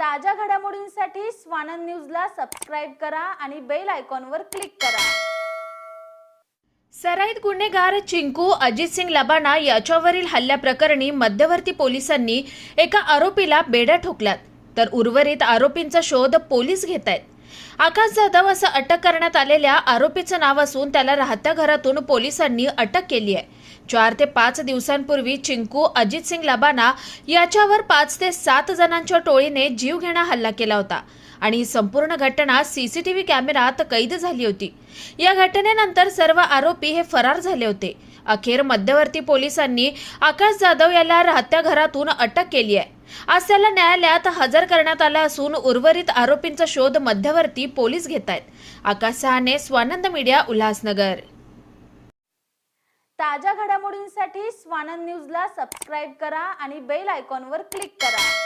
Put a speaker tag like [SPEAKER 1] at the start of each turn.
[SPEAKER 1] ताज्या घडामोडींसाठी स्वानंद न्यूजला सबस्क्राईब करा आणि बेल आयकॉनवर क्लिक करा.
[SPEAKER 2] सराईत गुन्हेगार चिंकू अजित सिंग लबाणा याच्यावरील हल्ल्याप्रकरणी मध्यवर्ती पोलिसांनी एका आरोपीला बेड्या ठोकल्यात. तर उर्वरित आरोपींचा शोध पोलीस घेत आहेत आकाश जाधव असं अटक करण्यात आलेल्या आरोपीचं नाव असून त्याला राहत्या घरातून पोलिसांनी अटक केली आहे. चार ते पाच दिवसांपूर्वी चिंकू अजित सिंग लबाना याच्यावर पाच ते सात जणांच्या टोळीने जीवघेणा हल्ला केला होता आणि ही संपूर्ण घटना सीसीटीव्ही कॅमेरात कैद झाली होती. या घटनेनंतर सर्व आरोपी हे फरार झाले होते. अखेर मध्यवर्ती पोलिसांनी आकाश जाधव याला राहत्या घरातून अटक केली आहे. आज त्याला न्यायालयात हजर करण्यात आला असून उर्वरित आरोपींचा शोध मध्यवर्ती पोलीस घेत आहेत. आकाश सहाने स्वानंद मीडिया उल्हासनगर.
[SPEAKER 1] ताज्या घडामोडींसाठी स्वानंद न्यूजला सबस्क्राईब करा आणि बेल आयकॉनवर क्लिक करा.